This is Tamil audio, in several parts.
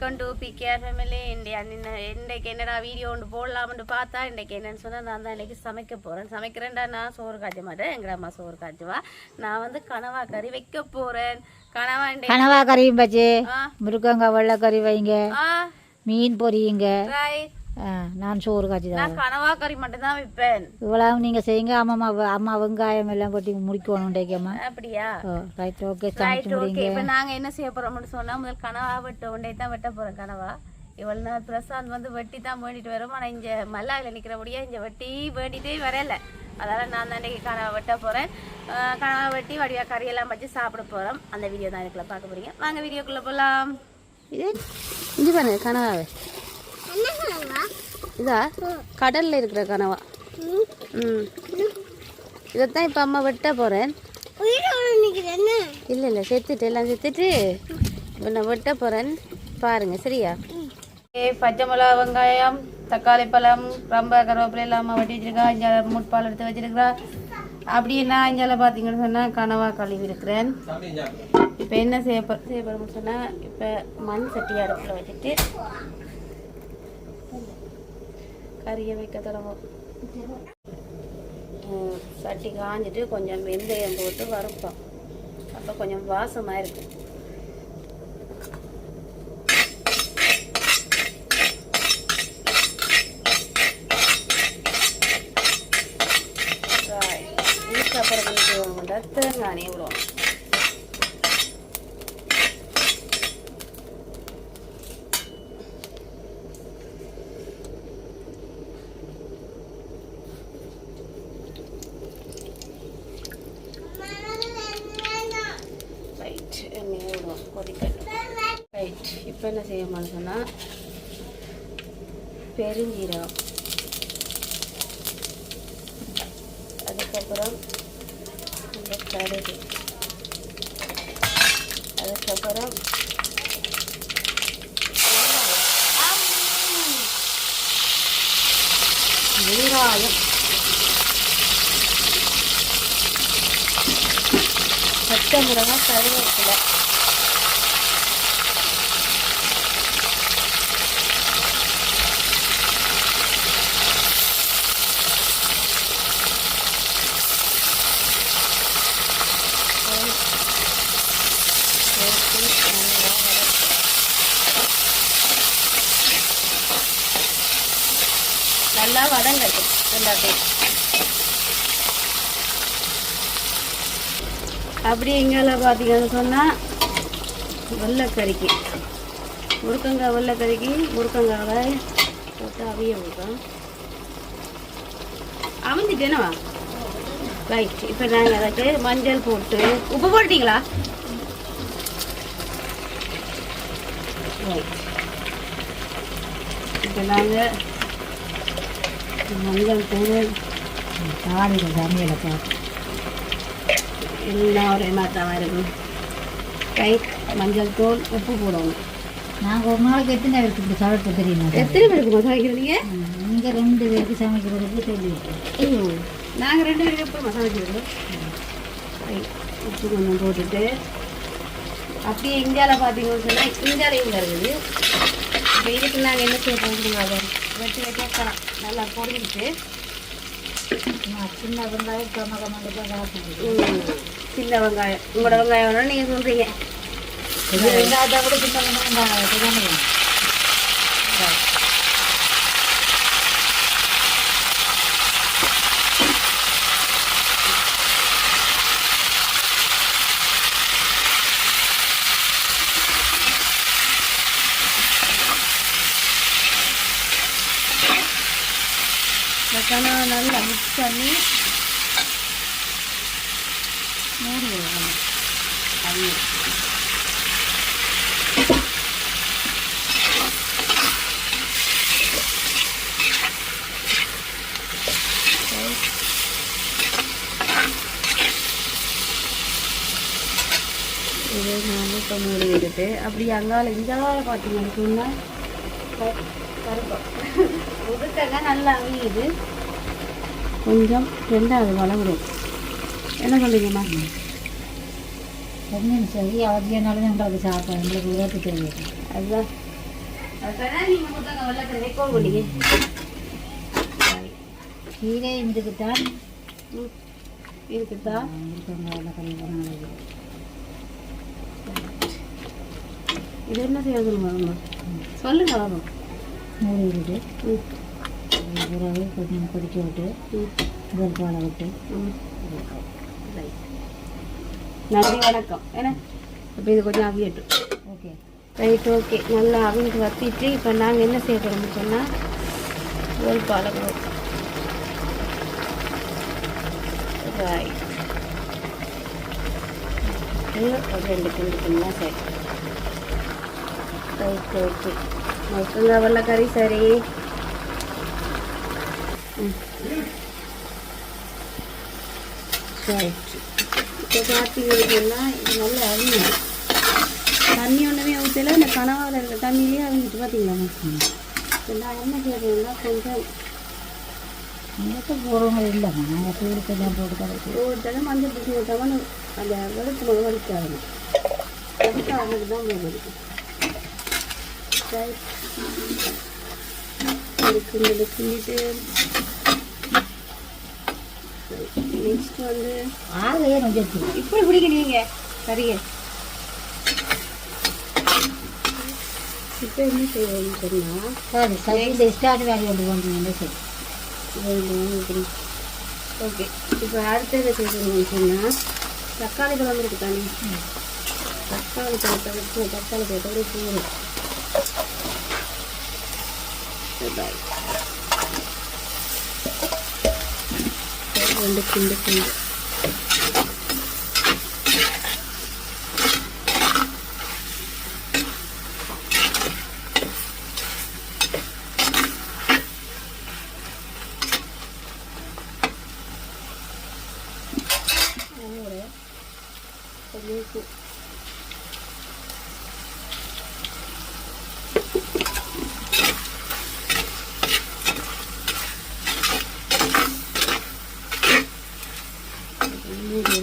Welcome to PKR family India இன்றைக்கு என்னடா வீடியோ ஒன்று போடலாம்னு பார்த்தா இன்றைக்கு என்னன்னு சொன்னால் நான் தான் இன்றைக்கி சமைக்க போகிறேன் சமைக்கிறேன்டா நான் சோறு காய்ச்ச மாட்டேன் எங்கள் அம்மா சோறு காய்ச்சுவா நான் வந்து கனவா கறி வைக்க போகிறேன் கனவா கனவா கறியும் பச்சு ஆ முருங்கங்காய் வெள்ளைக்கறி வைங்க மீன் பொரியுங்க ரைட் நான் சோறு காய்ச்சி தான் நான் கனவா கறி மட்டும் தான் வைப்பேன் இவ்வளவு நீங்கள் செய்யுங்க அம்மா அம்மா வெங்காயம் எல்லாம் கொட்டி முடிக்கணும் டேக்கம்மா அப்படியா? ரைட் ஓகே ரைட் ஓகே இப்போ நாங்கள் என்ன செய்ய போகிறோம்னு சொன்னால் முதல் கனவா வெட்ட உண்டே தான் வெட்ட போகிறோம் கனவா. இவ்வளோ நாள் பிரசாந்த் வந்து வெட்டி தான் வேண்டிட்டு வரோம். ஆனால் இங்கே மல்லாவில் நிற்கிறபடியே இங்கே வெட்டி வேண்டிட்டே வரல. அதனால் நான் தான் இன்றைக்கி கனவா வெட்ட போகிறேன் கனவா வெட்டி வடிவா கறியெல்லாம் வச்சு சாப்பிட போகிறோம் அந்த வீடியோ தான் இதுக்குள்ள பார்க்க போகிறீங்க வாங்க வீடியோக்குள்ளே போகலாம் இது இஞ்சி பாருங்க கனவாவை இதா கடலில் இருக்கிற கனவா. ம். இதைத்தான் இப்போ அம்மா வெட்ட போகிறேன் இல்லை இல்லை செத்துட்டு எல்லாம் செத்துட்டு இப்போ நான் வெட்ட போகிறேன் பாருங்க சரியா? ஏ பச்சை மிளகா வெங்காயம் தக்காளி பழம் ரொம்ப கருவேப்பிலை இல்லாமல் வெட்டி வச்சிருக்கா அஞ்சால முட்பால் எடுத்து வச்சிருக்கிறா அப்படியே நான் இஞ்சால பார்த்தீங்கன்னு சொன்னால் கனவா கழுவி இருக்கிறேன். இப்போ என்ன செய்ய செய்ய போகிறோம்னு சொன்னால் இப்போ மண் சட்டி அடுப்பில் வச்சுட்டு கறியை வைக்க தொடங்கும். சட்டி காஞ்சிட்டு கொஞ்சம் வெந்தயம் போட்டு வறுப்போம். அப்போ கொஞ்சம் வாசமாக இருக்கும் Right. இதுக்கப்புறம் என்ன தேங்காய் விடுவோம் ரைட் எண்ணெய் விடுவோம் கொதிக்கட்டும் ரைட் செய்ய என்ன பெருஞ்சீரகம். அதுக்கப்புறம் இந்த கடுகு. அதுக்கப்புறம் வெங்காயம். பச்சை மிளகாய் கருவேப்பிலை. நல்லா வதங்கட்டும் எல்லாத்தையும். அப்படி எங்கால பார்த்தீங்கன்னு சொன்னால் வெள்ளைக்கறிக்கு. முருக்கங்காய் வெள்ளைக்கறிக்கு முருக்கங்காவை போட்டு அவிய விடுறோம். அமைஞ்சிட்டேனவா ரைட் இப்போ நாங்கள் அதுக்கு மஞ்சள் போட்டு உப்பு போட்டீங்களா ரைட் இப்போ நாங்கள் மஞ்சள் தூள் காலையில் சமையலை பார்த்து எல்லாம் ஒரே மாதிரி இருக்கும் கை மஞ்சள் தூள் உப்பு போடணும் நாங்கள் ஒரு நாளைக்கு எத்தனை பேருக்கு இப்படி சமைக்க தெரியுமா எத்தனை பேருக்கு சமைக்கிறீங்க நீங்கள் இங்கே ரெண்டு பேருக்கு சமைக்கிறதுக்கு தெரியும் நாங்கள் ரெண்டு பேருக்கு எப்போ மசாலா வைக்கிறோம் உப்பு கொஞ்சம் போட்டுட்டு அப்படியே இந்தியாவில் பார்த்தீங்கன்னு சொன்னால் இந்தியாவில் இருக்குது இப்போ இதுக்கு நாங்கள் என்ன செய்ய போகிறோம் வெட்டி வைக்கலாம் நல்லா பொரிஞ்சிட்டு. நான் சின்ன வெங்காயம் சின்ன வெங்காயம். உங்களோட வெங்காயம் வேணும்னு நீங்கள் சொல்கிறீங்க வெங்காயத்தை கூட சின்ன வெங்காயம் நல்லா மிக்ஸ் பண்ணி மூடி விடணும் அப்படியே இது நான் இப்போ அப்படி அங்கால இங்கால பார்த்தீங்கன்னு சொன்னால் கருப்பம் நல்லா அவியுது கொஞ்சம் ரெண்டாவது வளவிடும் என்ன சொல்றீங்கம்மா ஒன்றும் சரி அவதியனால தான் எங்களுக்கு சாப்பிடும் எங்களுக்கு உதவி தெரியும் அதுதான் கீழே இருந்துக்கிட்டான் இருக்குதா இது என்ன செய்ய சொல்லுங்க சொல்லுங்க பாபா மூடி விட்டு ம் பிறகு கொஞ்சம் கொதிக்க விட்டு முதல் பாலை விட்டு ம் ரைட் நன்றி வணக்கம். ஏன்னா இப்போ இது கொஞ்சம் அவியட்டும் ஓகே. ரைட் ஓகே நல்லா அவிட்டு வத்திட்டு இப்போ நாங்கள் என்ன செய்ய போகிறோம்னு சொன்னால் ஒரு பாலகம் ரைட் ஒரு ரெண்டு கிண்டு கிண்டா சரி. ரைட் ஓகே மொத்தங்க வெள்ளக்கறி சரி. ம். ரைட் இப்போ பார்த்தீங்கன்னா இது நல்லா அவியும் தண்ணி ஒன்றுமே ஊற்றல இந்த கனவாவில் இருக்கிற தண்ணியிலே அவிஞ்சிட்டு பார்த்தீங்களா நான் என்ன செய்யறதுன்னா கொஞ்சம் போகிறவங்க நாங்கள் தான் போட்டு தடவை மஞ்சள் பூசி விட்டாமல் அந்த வெளுத்து முகம் வலிக்காது அதுக்கு அவனுக்கு தான் போகுது ரைட் கிண்டு கிண்டிட்டு நெக்ஸ்ட் வந்து ஆகலையே கொஞ்சம் இப்படி பிடிக்கிறீங்க சரிங்க. இப்போ என்ன செய்வோம்னு சொன்னால் சரி சரி இந்த ஸ்டார்ட் வேலையை கொண்டு வந்தீங்கன்னா சரி ஓகே இப்போ அடுத்தது செய்யணும்னு சொன்னால் தக்காளி பழம் இருக்கு தானே? தக்காளி பழத்தை வச்சு தக்காளி பழத்தோட சூடு பாய் ரெண்டு கிண்டு கிண்டு அதோட கொஞ்சம் உப்பு மூடி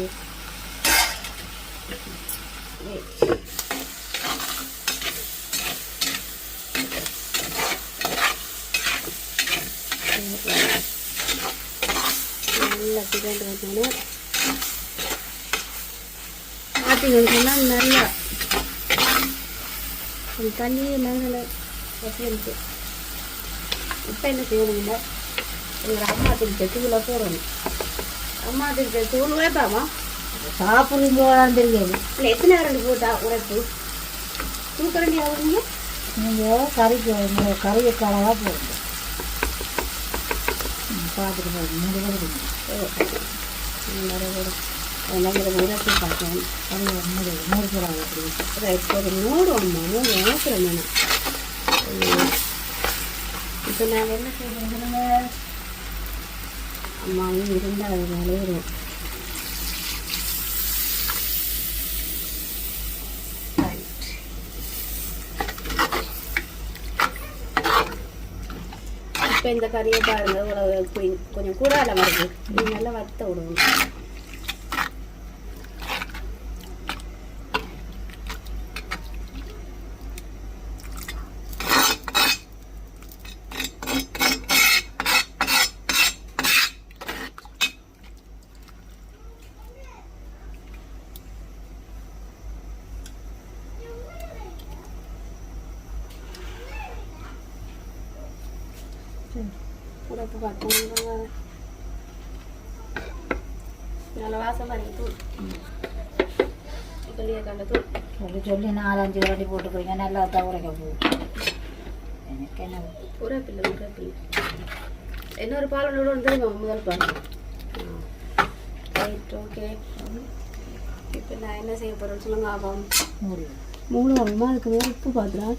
நல்லா கிரண்டு வந்தோன்னே பார்த்தீங்கன்னு சொன்னால் நல்லா அந்த தண்ணியே மேலே வச்சிருக்கு. இப்போ என்ன செய்யணும்னா எங்கள் அம்மா திருத்த தூளை போடணும். அம்மா திருத்த தூள் உழைப்பாமா சாப்பிடுறீங்களான்னு தெரியாது இல்லை எத்தனை ரெண்டு போட்டா உழைப்பு தூக்கரண்டி ஆகுறீங்க நீங்கள் கறிக்கு உங்கள் கறியை கலவாக போடுங்க. பார்த்துட்டு போடுங்க மூணு பேர் கொடுங்க பார்த்தேன் உழைப்பு பார்க்கணும் கறி ஒரு மூணு மூணு போடுறாங்க அப்படி. ஒரு நூறு அம்மா நூறு ஏக்கரம் வேணும் இப்போ நான் என்ன செய்யறேன் அம்மாவும் இருந்தால் அது விளையிடும் இப்போ இந்த கறியை பாருங்கள் இவ்வளவு கொய்- கொஞ்சம் கூடால வருது. இது நல்லா வத்த விடுவோம் உரைப்பு பார்த்தோம் நல்ல வாசம் பாருங்க தூள் பெரிய கண்ட தூள் சொல்லி சொல்லி நாலஞ்சு கரண்டி போட்டுக்கிறீங்க நல்லா தான் உரைக்க எனக்கு என்ன? உரைப்பில்லை உரைப்பில்லை. இன்னொரு பால் ஒன்று தெரியுமா முதல் பால். ரைட் ஓகே இப்போ நான் என்ன செய்ய போகிறேன்னு சொல்லுங்க ஆகும் மூணு வருமா அதுக்கு மேலே உப்பு பார்த்துடா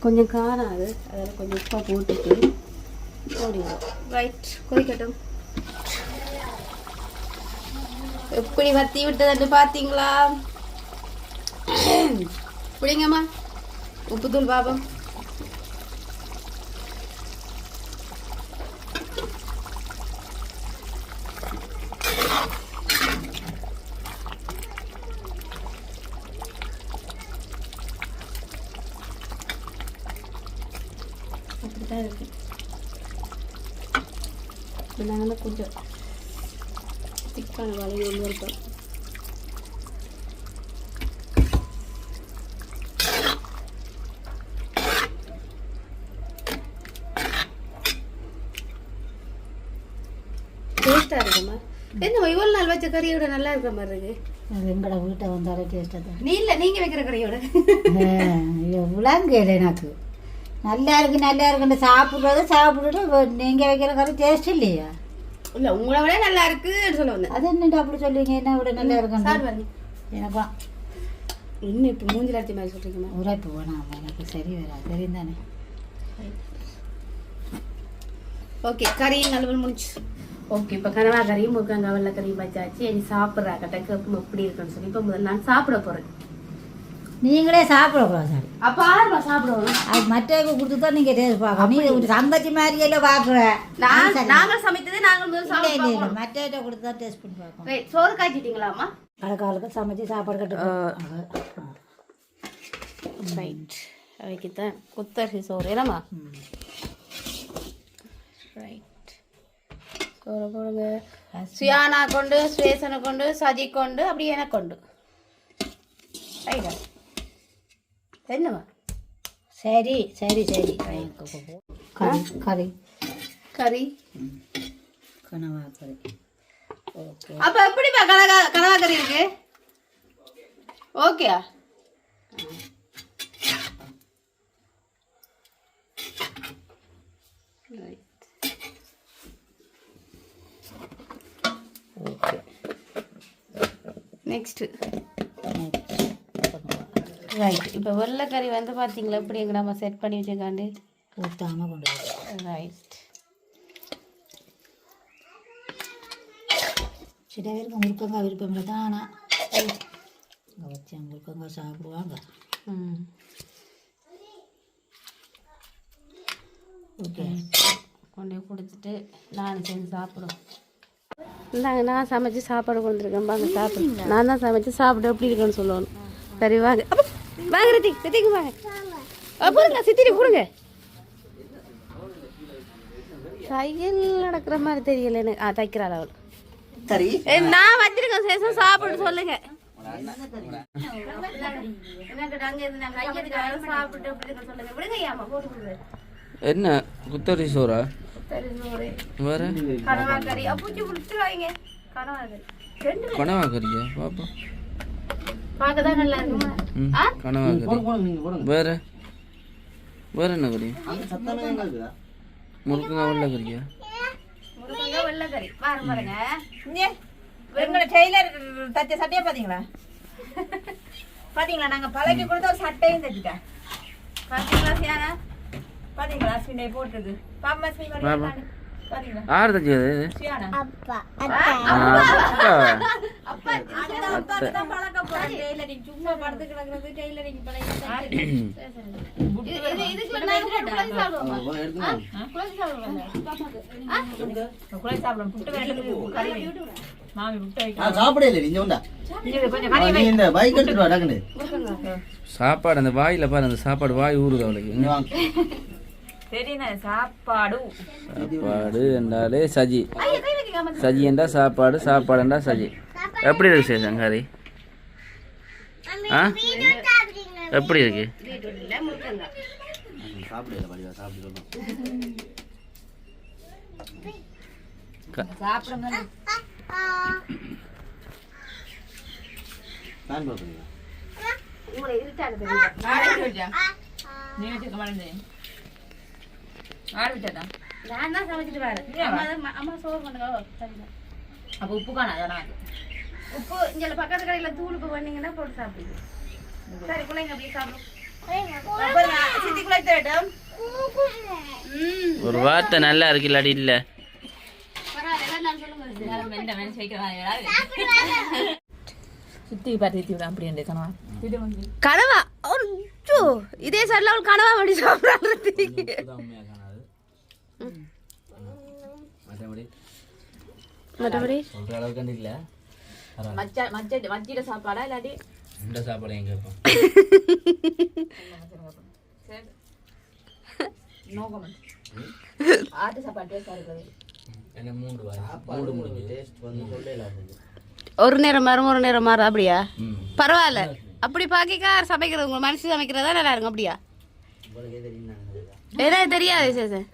கொஞ்சம் காரம் அது அதில் கொஞ்சம் உப்பாக போட்டுட்டு ஓடிடும் ரைட் கொதிக்கட்டும் எப்படி வத்தி விட்டதுன்னு பார்த்தீங்களா? பிடிங்கம்மா. உப்புத்தூள் பாபம் தான் இருக்கு நாங்கள் கொஞ்சம் திக்கான வளைவு ஒன்று இருக்கோம் டேஸ்ட்டாக இருக்குமா? என்ன இவ்வளோ நாள் வச்ச கறியோட நல்லா இருக்கிற மாதிரி இருக்கு. எங்கட வீட்டை வந்தாலே டேஸ்ட்டாக தான் நீ இல்லை நீங்கள் வைக்கிற கறியோட. விளங்கல எனக்கு. நல்லா இருக்கு நல்லா இருக்குன்னு சாப்பிட்றது சாப்பிட்டுட்டு நீங்கள் வைக்கிற கறி டேஸ்ட் இல்லையா? இல்லை உங்களை விட நல்லா இருக்குன்னு சொல்ல வந்தேன். அது என்னட்டு அப்படி சொல்லுவீங்க என்ன விட நல்லா சார் இருக்குன்னு எனக்கும் இன்னும் இப்போ மூஞ்சில் அடிச்ச மாதிரி சொல்கிறீங்கம்மா உரைப்பு வேணாம் எனக்கு சரி வராது தெரியும் தானே. ஓகே கறியும் நலுவல் முடிச்சு ஓகே இப்போ கனவா கறியும் முருங்கங்காய் கறியும் வச்சாச்சு. இனி சாப்பிட்றா கட்டக்கு எப்படி இருக்குன்னு சொல்லி. இப்போ முதல்ல நான் சாப்பிட போகிறேன் நீங்களே சாப்பிடக்கூடாது சார். அப்போ ஆறுமா சாப்பிடுவோம் அது மற்றவங்க கொடுத்து தான் நீங்கள் டேஸ்ட் பார்க்கணும். நீ ஒரு தங்கச்சி மாதிரியெல்லாம் பார்க்குற. நான் நாங்கள் சமைத்தது நாங்கள் முதல்ல இல்லை இல்லை இல்லை. மற்றவங்க கொடுத்து தான் டேஸ்ட் பண்ணி பார்க்கணும். சோறு காய்ச்சிட்டீங்களாம்மா? கடைக்காலுக்கு சமைச்சு சாப்பாடு கட்டு ரைட் அவைக்கு தான் குத்தரிசி சோறு. என்னம்மா? ரைட் போடுங்க சுயானா கொண்டு சுவேசனை கொண்டு சஜி கொண்டு அப்படியே எனக்கு கொண்டு. ரைட்டா என்னம்மா? சரி சரி சரி. கறி. கறி. கனவா கறி. ஓகே. அப்ப எப்படிப்பா கனகா கனவா கறி இருக்கு? ஓகேயா? ஓகே நெக்ஸ்ட் ரைட் இப்போ வெள்ளைக்கறி வந்து பார்த்தீங்களா எப்படி எங்க நம்ம செட் பண்ணி வச்சிருக்காண்டு? ஊற்றாம கொண்டு ரைட் சில பேருக்கு முருக்கங்காய் விருப்பம் இல்லை தான் ஆனால் அங்கே வச்சு முருக்கங்காய் சாப்பிடுவாங்க. ம். ஓகே. கொண்டு போய் கொடுத்துட்டு நானும் சேர்ந்து சாப்பிடுவோம் இந்தாங்க நான் சமைச்சு சாப்பாடு கொண்டுருக்கேன் வாங்க சாப்பிடு. நான் தான் சமைச்சு சாப்பிட எப்படி இருக்குன்னு சொல்லணும். சரி வாங்க. வாங்க ரித்திக் ரித்திக் வாங்க. போடுங்க சித்திரி போடுங்க. தையல் நடக்கிற மாதிரி தெரியல எனக்கு. ஆ தைக்கிறாள் அவள். சரி. நான் வச்சிருக்கேன் சேசம் சாப்பிட்டு சொல்லுங்க. சாப்பிட்டு கொடுங்க என்ன குத்தரி சோறு? வேற? கனவா கறி அப்பூச்சி பிடிச்சிருவாங்க கனவா கறி ரெண்டு கனவா கறியா பாப்பா பார்க்க தான் நல்லா இருக்குமா? ம் கனவா கறி வேற? வேற என்ன கறி? முருங்கா வெள்ளை கறியா? முருங்கை வெள்ளை கறி பாரு பாருங்க. எங்களோட டெய்லர் தச்ச சட்டையை பாத்தீங்களா பாத்தீங்களா நாங்க பழகி கொடுத்த ஒரு சட்டையும் தச்சுட்டேன். பாத்தீங்களா சியானா பாத்தீங்களா அஸ்வினை பாப்பா அஸ்வின் அப்பா தான் பழக்க போறேன் டெய்லரிங் சும்மா படுத்து கிடக்குறது டெய்லரிங் இதுக்கு நான் குழந்தை குழந்தை குழந்தை புட்டு கறி சாப்பாடு. அந்த வாயில பாரு அந்த சாப்பாடு வாய் ஊறுது அவளுக்கு. சாப்பாடு. சாப்பாடு என்றாலே சஜி. சஜி என்றா சாப்பாடு சாப்பாடு என்றா சஜி. எப்படி இருக்கு சேஷன் கறி? ஆ? எப்படி இருக்கு? சாப்பிடுங்க நான் பார்க்குறீங்க உங்களை இருட்டாக தெரியுது நீ வச்சுக்க மாட்டேன் ஆடு நான் தான் சமைச்சிட்டு வரேன் அம்மா சோறு பண்ணுங்க அப்போ உப்பு காணாதானா உப்பு இங்கே பக்கத்து கடையில் தூள் உப்பு பண்ணீங்கன்னா போட்டு சாப்பிடுங்க சரி பிள்ளைங்க அப்படியே சாப்பிடும் ஒரு வார்த்தை நல்லா இருக்கு இல்லாட்டி இல்லை சுத்தி பார்த்து அப்படி கனவா கனவா அச்சோ இதே சைடில் அவள் கனவா அப்படி சாப்பிட்றாங்க மற்றபடி? சொல்ற அளவுக்கு இல்லை. மச்ச மச்ச மச்சிட சாப்பாடா இல்லாட்டி? இந்த சாப்பாடு எங்க இருக்கும்? ஒரு நேரம் மாறும் ஒரு நேரம் மாறும் அப்படியா? பரவாயில்ல. அப்படி பாக்கிக்கா சமைக்கிறது உங்க மனசு சமைக்கிறதா நல்லா இருக்கும் அப்படியா? ஏதாவது தெரியாது சேசன்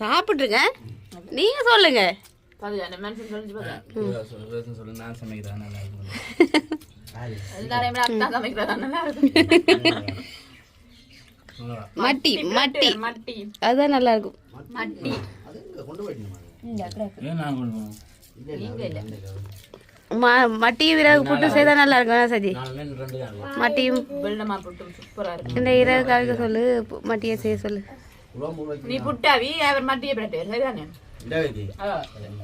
சாப்பிட்ருங்க நீங்க சொல்லுங்க. மட்டி மட்டி மட்டி. அதுதான் நல்லா இருக்கும். மட்டி. மட்டியும் விறகு போட்டு செய்தா நல்லா இருக்கும் சஜி? மட்டியும் வெள்ளமா போட்டு சூப்பரா இருக்கு இந்த இரவு கவிக்க சொல்லு மட்டியை செய்ய சொல்லு. நீ புட்டாவி அவர் மட்டியை பிரட்டு சரிதானே? இந்த வைத்தி ஆ.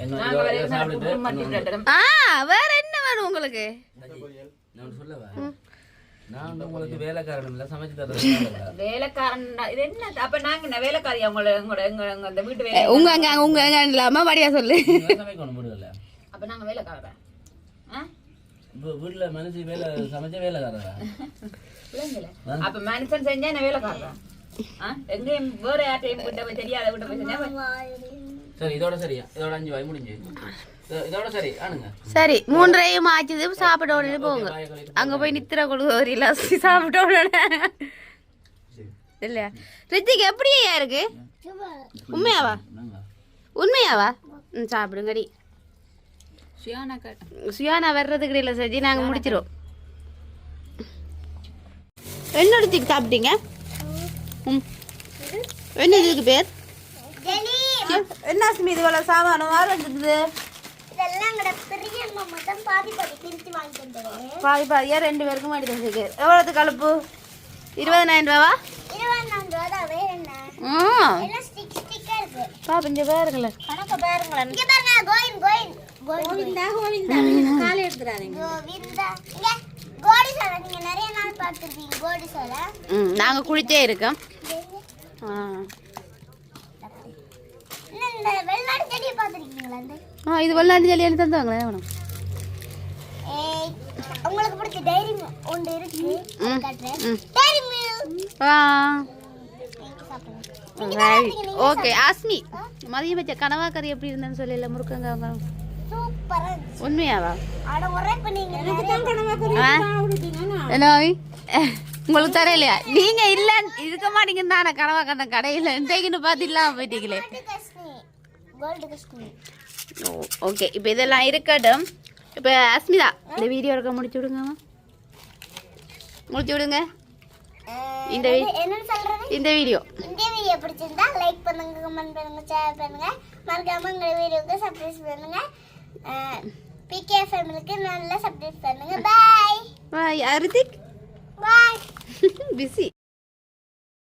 என்ன நாங்க வரைக்கும் நான் புட்டு மட்டி பிரட்டு ஆ வேற என்ன வேணும் உங்களுக்கு? வேலைக்காரன் இல்லை சமைச்சு தரேன் வேலைக்காரன் இது என்ன? அப்ப நாங்க என்ன வேலைக்காரியா? உங்களோட உங்களோட எங்க அந்த வீட்டு வேலை உங்க அங்க உங்க அங்க இல்லாம வடியா சொல்லு. சமைக்கணும் முடியல அப்ப நாங்க வேலைக்காரன்? வீட்டுல மனுஷி வேலை சமைச்ச பிள்ளைங்கள. அப்ப மனுஷன் செஞ்சா என்ன வேலைக்காரன் ஆ? எங்கேயும் வேற யார்ட்டையும் விட்ட போய் தெரியாத விட்ட போய் செஞ்சா சரி இதோட சரியா. இதோட அஞ்சு வாய் முடிஞ்சு. இதோட சரி. ஆனுங்க. சரி மூன்றையும் ஆச்சுது சாப்பிட்ட உடனே போங்க. அங்க போய் நித்திர கொடு ஒரு இலவசி சாப்பிட்ட உடனே. இல்லையா? ரித்திக் எப்படியா இருக்கு? உண்மையாவா? உண்மையாவா? ம் சாப்பிடுங்கடி. சுயானா வர்றதுக்கு இல்லை சஜி நாங்கள் முடிச்சிருவோம். என்ன ரித்திக் சாப்பிட்டீங்க? ம். என்ன இதுக்கு பேர்? என்ன இது போல சாமானம் இருக்குது மாமா தான் பாதி பாதியா ரெண்டு பேருக்கும் வாங்கி தந்துருக்கு எவ்வளோது கலப்பு இருபதனாயிரம் ரூபாவா? பாப்பா இங்கே பாருங்களேன். கணக்கு பாருங்களேன். கோவிந்தா கோவிந்தா. காலை எடுத்துறாதீங்க கோவிந்தா. இங்க கோடி சாலை நீங்க நிறைய நாள் பார்த்துருப்பீங்க கோடி சாலை ம் நாங்கள் குளிச்சே இருக்கோம். இந்த வெள்ளாடு செடியை பார்த்துருக்கீங்களா இந்த? ஆ இது வெள்ளாண்டு ஜல்லி எனக்கு தந்தாங்களே வேணும். உங்களுக்கு பிடிச்ச டைரி ஒன்று இருக்கு காட்டுறேன். டைரி மில்க் ஆ. ஓகே ஆஸ்மி. மதியம் வச்ச கனவா கறி எப்படி இருந்தேன்னு சொல்லல முருக்கங்க அவங்க சூப்பரா இருந்துச்சு உண்மையாவா? அட ஒரே பண்ணீங்க எனக்கு தான் கனவா ஆ? என்ன? ஓய்? உங்களுக்கு தெரியலையா நீங்க இல்ல இருக்க மாட்டீங்கன்னு தான் நான் கனவா கண்ட கடையில். இன்றைக்குன்னு பார்த்து இல்லாம போயிட்டீங்களே. ஓகே. இப்போ இதெல்லாம் இருக்கட்டும். இப்போ அஸ்மிதா இந்த வீடியோ இருக்க முடிச்சு விடுங்கம்மா. முடிச்சு விடுங்க. இந்த இந்த வீடியோ. இந்த வீடியோ பிடிச்சிருந்தா லைக் பண்ணுங்க கமெண்ட் பண்ணுங்க ஷேர் பண்ணுங்க. மறக்காம எங்க வீடியோக்கு சப்ஸ்கிரைப் பண்ணுங்க. பிகே ஃபேமிலிக்கு நல்லா சப்ஸ்கிரைப் பண்ணுங்க பாய் பாய் அரிதிக் பாய் பிஸி